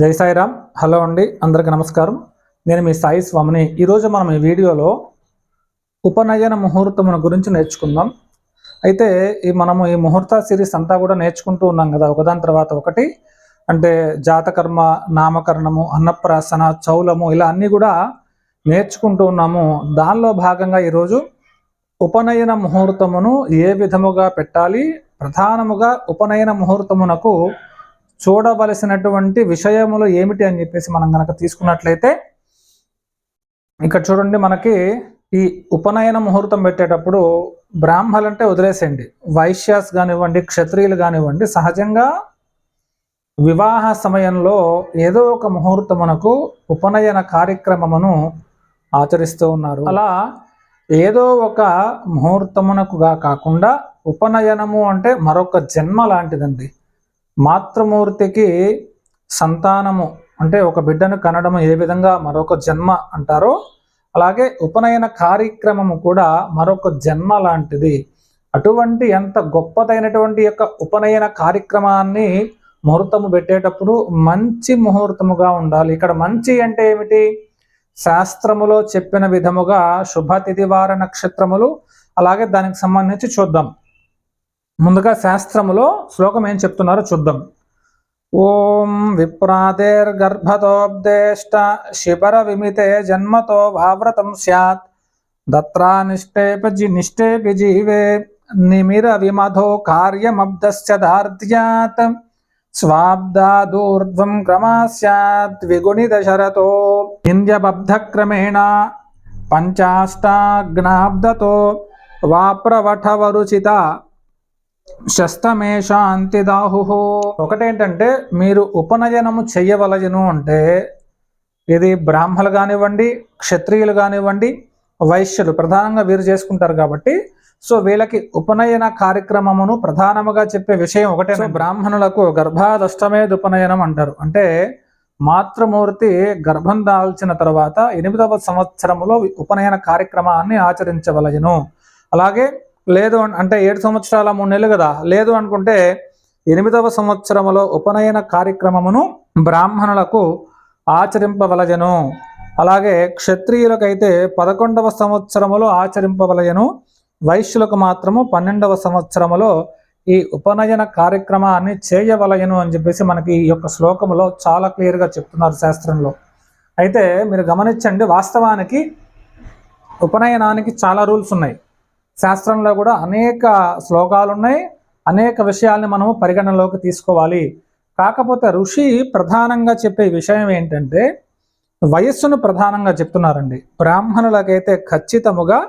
జై సాయిరామ్. హలో అండి అందరికీ నమస్కారం. నేను మీ సాయి స్వామిని. ఈరోజు మనం ఈ వీడియోలో ఉపనయన ముహూర్తం గురించి నేర్చుకుందాం. అయితే ఈ మనము ఈ ముహూర్త సిరీస్ అంతా కూడా నేర్చుకుంటూ ఉన్నాం కదా ఒకదాని తర్వాత ఒకటి. అంటే జాతకర్మ నామకరణము అన్నప్రాసన చౌలము ఇలా అన్నీ కూడా నేర్చుకుంటూ ఉన్నాము. దానిలో భాగంగా ఈరోజు ఉపనయన ముహూర్తమును ఏ విధముగా పెట్టాలి? ప్రధానముగా ఉపనయన ముహూర్తమునకు చూడవలసినటువంటి విషయములు ఏమిటి అని చెప్పేసి మనం కనుక తీసుకున్నట్లయితే ఇక్కడ చూడండి మనకి ఈ ఉపనయన ముహూర్తం పెట్టేటప్పుడు బ్రాహ్మలంటే వదిలేసేయండి. వైశ్యాస్ కానివ్వండి క్షత్రియులు కానివ్వండి సహజంగా వివాహ సమయంలో ఏదో ఒక ముహూర్తమునకు ఉపనయన కార్యక్రమమును ఆచరిస్తూ ఉన్నారు. అలా ఏదో ఒక ముహూర్తమునకుగా కాకుండా ఉపనయనము అంటే మరొక జన్మ లాంటిదండి. మాతృమూర్తికి సంతానము అంటే ఒక బిడ్డను కనడము ఏ విధంగా మరొక జన్మ అంటారో అలాగే ఉపనయన కార్యక్రమము కూడా మరొక జన్మ లాంటిది. అటువంటి ఎంత గొప్పదైనటువంటి యొక్క ఉపనయన కార్యక్రమాన్ని ముహూర్తము పెట్టేటప్పుడు మంచి ముహూర్తముగా ఉండాలి. ఇక్కడ మంచి అంటే ఏమిటి? శాస్త్రములో చెప్పిన విధముగా శుభ తిథివార నక్షత్రములు అలాగే దానికి సంబంధించి చూద్దాం. ముందుగా శాస్త్రములో శ్లోకం ఏం చెప్తున్నారో చూద్దాం. ఓం విప్రాతేర్గర్భతోబ్దేష్ట శిబర విమితే జన్మతో భావ్రతం స్యాత్. దత్రా నిష్టేపి నిష్టేపి జీవే నిమిర విమధో కార్యమబ్దస్య దార్ద్యాత్ స్వాబ్దాదూర్ధ్వం క్రమా స్యాత్ విగుణిత శరతో. ఇంద్యబబ్ధక్రమేణ పంచాష్టాగ్నాబ్దతో వాప్రవఠవరుచిత శస్తమేషాంతిదాహు. ఒకటేంటంటే మీరు ఉపనయనము చెయ్యవలయను అంటే ఇది బ్రాహ్మలు కానివ్వండి క్షత్రియులు కానివ్వండి వైశ్యులు ప్రధానంగా వీరు చేసుకుంటారు కాబట్టి సో వీళ్ళకి ఉపనయన కార్యక్రమమును ప్రధానముగా చెప్పే విషయం ఒకటే. బ్రాహ్మణులకు గర్భాదష్టమే ఉపనయనం అంటారు. అంటే మాతృమూర్తి గర్భం దాల్చిన తర్వాత ఎనిమిదవ సంవత్సరములో ఉపనయన కార్యక్రమాన్ని ఆచరించవలయను. అలాగే లేదు అంటే ఏడు సంవత్సరాల మూడు నెలలు కదా. లేదు అనుకుంటే ఎనిమిదవ సంవత్సరములో ఉపనయన కార్యక్రమమును బ్రాహ్మణులకు ఆచరింపవలయను అలాగే క్షత్రియులకైతే పదకొండవ సంవత్సరములో ఆచరింపవలయను వైశ్యులకు మాత్రము పన్నెండవ సంవత్సరములో ఈ ఉపనయన కార్యక్రమాన్ని చేయవలయను అని చెప్పేసి మనకి ఈ యొక్క శ్లోకములో చాలా క్లియర్గా చెప్తున్నారు శాస్త్రంలో. అయితే మీరు గమనించండి వాస్తవానికి ఉపనయనానికి చాలా రూల్స్ ఉన్నాయి. శాస్త్రంలో కూడా అనేక శ్లోకాలు ఉన్నాయి అనేక విషయాల్ని మనము పరిగణనలోకి తీసుకోవాలి. కాకపోతే ఋషి ప్రధానంగా చెప్పే విషయం ఏంటంటే వయస్సును ప్రధానంగా చెప్తున్నారండి. బ్రాహ్మణులకైతే ఖచ్చితముగా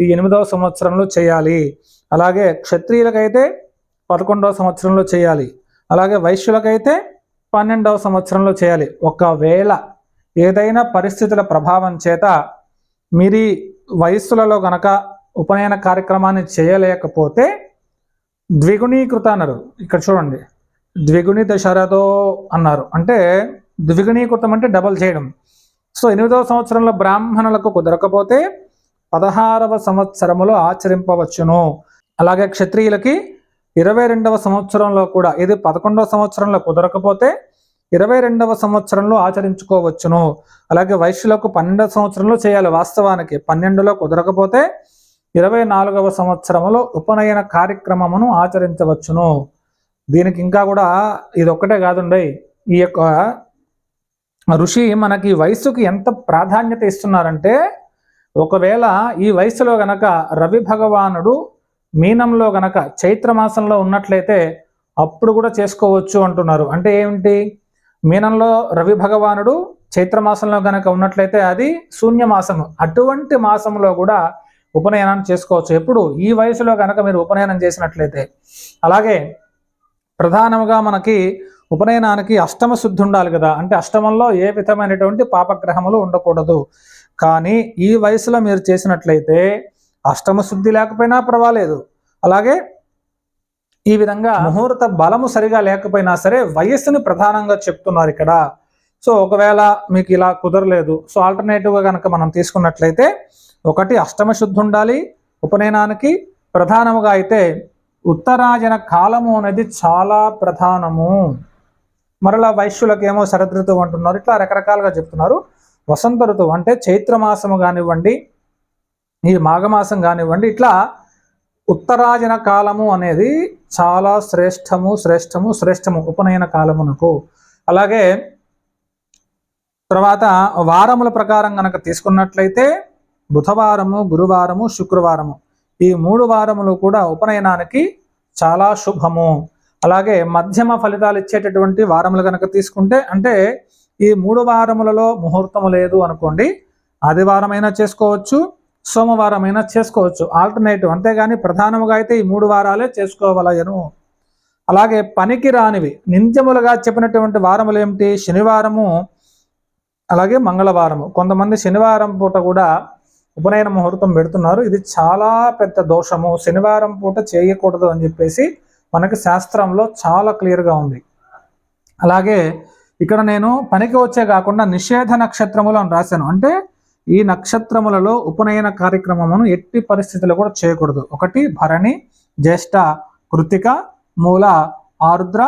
ఈ ఎనిమిదవ సంవత్సరంలో చేయాలి. అలాగే క్షత్రియులకైతే పదకొండవ సంవత్సరంలో చేయాలి. అలాగే వైశ్యులకైతే పన్నెండవ సంవత్సరంలో చేయాలి. ఒకవేళ ఏదైనా పరిస్థితుల ప్రభావం చేత మీరు వయస్సులలో గనక ఉపనయన కార్యక్రమాన్ని చేయలేకపోతే ద్విగుణీకృత అన్నారు. ఇక్కడ చూడండి. ద్విగుణిత శరదో అన్నారు. అంటే ద్విగుణీకృతం అంటే డబల్ చేయడం. సో ఎనిమిదవ సంవత్సరంలో బ్రాహ్మణులకు కుదరకపోతే పదహారవ సంవత్సరములో ఆచరింపవచ్చును. అలాగే క్షత్రియులకి ఇరవై రెండవ సంవత్సరంలో కూడా ఇది పదకొండవ సంవత్సరంలో కుదరకపోతే ఇరవై రెండవ సంవత్సరంలో ఆచరించుకోవచ్చును. అలాగే వైశ్యులకు పన్నెండవ సంవత్సరంలో చేయాలి వాస్తవానికి. పన్నెండులో కుదరకపోతే ఇరవై నాలుగవ సంవత్సరములో ఉపనయన కార్యక్రమమును ఆచరించవచ్చును. దీనికి ఇంకా కూడా ఇది ఒక్కటే కాదుండే ఈ యొక్క ఋషి మనకి వయస్సుకి ఎంత ప్రాధాన్యత ఇస్తున్నారంటే ఒకవేళ ఈ వయసులో గనక రవి భగవానుడు మీనంలో గనక చైత్రమాసంలో ఉన్నట్లయితే అప్పుడు కూడా చేసుకోవచ్చు అంటున్నారు. అంటే ఏమిటి? మీనంలో రవి భగవానుడు చైత్రమాసంలో గనక ఉన్నట్లయితే అది శూన్యమాసము అటువంటి మాసంలో కూడా ఉపనయనం చేసుకోవచ్చు. ఎప్పుడు? ఈ వయసులో కనుక మీరు ఉపనయనం చేసినట్లయితే. అలాగే ప్రధానంగా మనకి ఉపనయనానికి అష్టమ శుద్ధి ఉండాలి కదా. అంటే అష్టమంలో ఏ విధమైనటువంటి పాపగ్రహములు ఉండకూడదు. కానీ ఈ వయసులో మీరు చేసినట్లయితే అష్టమ శుద్ధి లేకపోయినా పర్వాలేదు. అలాగే ఈ విధంగా ముహూర్త బలము సరిగా లేకపోయినా సరే వయస్సును ప్రధానంగా చెప్తున్నారు ఇక్కడ. సో ఒకవేళ మీకు ఇలా కుదరలేదు సో ఆల్టర్నేటివ్గా కనుక మనం తీసుకున్నట్లయితే ఒకటి అష్టమ శుద్ధి ఉండాలి. ఉపనయనానికి ప్రధానముగా అయితే ఉత్తరాజన కాలము అనేది చాలా ప్రధానము. మరలా వైశ్యులకేమో శరద్ ఋతువు అంటున్నారు ఇట్లా రకరకాలుగా చెప్తున్నారు. వసంత ఋతువు అంటే చైత్ర మాసము కానివ్వండి ఈ మాఘమాసం కానివ్వండి ఇట్లా ఉత్తరాజన కాలము అనేది చాలా శ్రేష్టము శ్రేష్టము శ్రేష్టము ఉపనయన కాలమునకు. అలాగే తర్వాత వారముల ప్రకారం కనుక తీసుకున్నట్లయితే బుధవారము గురువారము శుక్రవారము. ఈ మూడు వారములు కూడా ఉపనయనానికి చాలా శుభము. అలాగే మధ్యమ ఫలితాలు ఇచ్చేటటువంటి వారములు కనుక తీసుకుంటే అంటే ఈ మూడు వారములలో ముహూర్తము లేదు అనుకోండి ఆదివారమైనా చేసుకోవచ్చు సోమవారమైనా చేసుకోవచ్చు. ఆల్టర్నేటివ్ అంతేగాని ప్రధానముగా అయితే ఈ మూడు వారాలే చేసుకోవలయను. అలాగే పనికి రానివి నింద్యములుగా చెప్పినటువంటి వారములు ఏమిటి? శనివారము అలాగే మంగళవారము. కొంతమంది శనివారం పూట కూడా ఉపనయన ముహూర్తం పెడుతున్నారు. ఇది చాలా పెద్ద దోషము. శనివారం పూట చేయకూడదు అని చెప్పేసి మనకి శాస్త్రంలో చాలా క్లియర్గా ఉంది. అలాగే ఇక్కడ నేను పనికి వచ్చే కాకుండా నిషేధ నక్షత్రములు అని రాశాను. అంటే ఈ నక్షత్రములలో ఉపనయన కార్యక్రమమును ఎట్టి పరిస్థితుల్లో కూడా చేయకూడదు. ఒకటి భరణి జ్యేష్ఠ కృతిక మూల ఆరుద్ర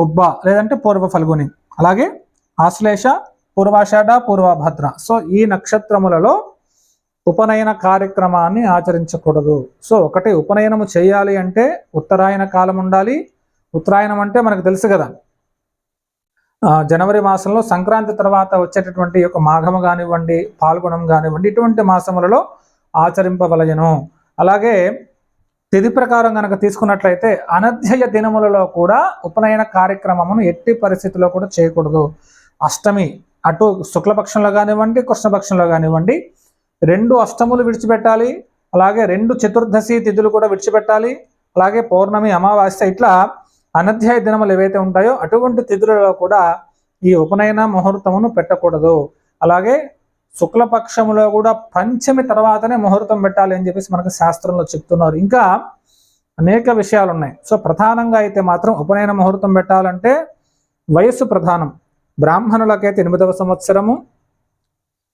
పుబ్బ లేదంటే పూర్వ ఫల్గుని. అలాగే ఆశ్లేష పూర్వాషాఢ పూర్వభద్ర. సో ఈ నక్షత్రములలో ఉపనయన కార్యక్రమాన్ని ఆచరించకూడదు. సో ఒకటి ఉపనయనము చేయాలి అంటే ఉత్తరాయణ కాలం ఉండాలి. ఉత్తరాయణం అంటే మనకు తెలుసు కదా. జనవరి మాసంలో సంక్రాంతి తర్వాత వచ్చేటటువంటి యొక్క మాఘము కానివ్వండి పాల్గొనం కానివ్వండి ఇటువంటి మాసములలో ఆచరింపవలయను అలాగే తిథి ప్రకారం కనుక తీసుకున్నట్లయితే అనధ్యయ దినములలో కూడా ఉపనయన కార్యక్రమమును ఎట్టి పరిస్థితిలో కూడా చేయకూడదు. అష్టమి అటు శుక్లపక్షంలో కానివ్వండి కృష్ణపక్షంలో కానివ్వండి రెండు అష్టములు విడిచిపెట్టాలి అలాగే రెండు చతుర్దశి తిథులు కూడా విడిచిపెట్టాలి అలాగే పౌర్ణమి అమావాస్య ఇట్లా అనధ్యాయ దినములు ఏవైతే ఉంటాయో అటువంటి తిథులలో కూడా ఈ ఉపనయన ముహూర్తమును పెట్టకూడదు. అలాగే శుక్లపక్షములో కూడా పంచమి తర్వాతనే ముహూర్తం పెట్టాలి అని చెప్పేసి మనకు శాస్త్రంలో చెప్తున్నారు. ఇంకా అనేక విషయాలు ఉన్నాయి సో ప్రధానంగా అయితే మాత్రం ఉపనయన ముహూర్తం పెట్టాలంటే వయస్సు ప్రధానం. బ్రాహ్మణులకైతే ఎనిమిదవ సంవత్సరము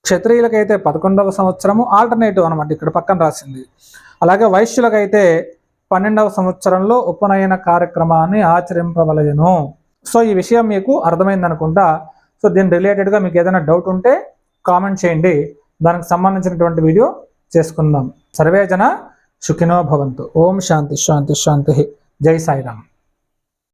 క్షత్రియులకైతే పదకొండవ సంవత్సరము ఆల్టర్నేటివ్ అనమాట ఇక్కడ పక్కన రాసింది. అలాగే వైశ్యులకైతే పన్నెండవ సంవత్సరంలో ఉపనయన కార్యక్రమాన్ని ఆచరింపవలయను సో ఈ విషయం మీకు అర్థమైంది అనుకుంటా సో దీని రిలేటెడ్గా మీకు ఏదైనా డౌట్ ఉంటే కామెంట్ చేయండి. దానికి సంబంధించినటువంటి వీడియో చేసుకుందాం. సర్వేజన సుఖినో భవంతు. ఓం శాంతి శాంతి శాంతి. జై సాయిరామ్.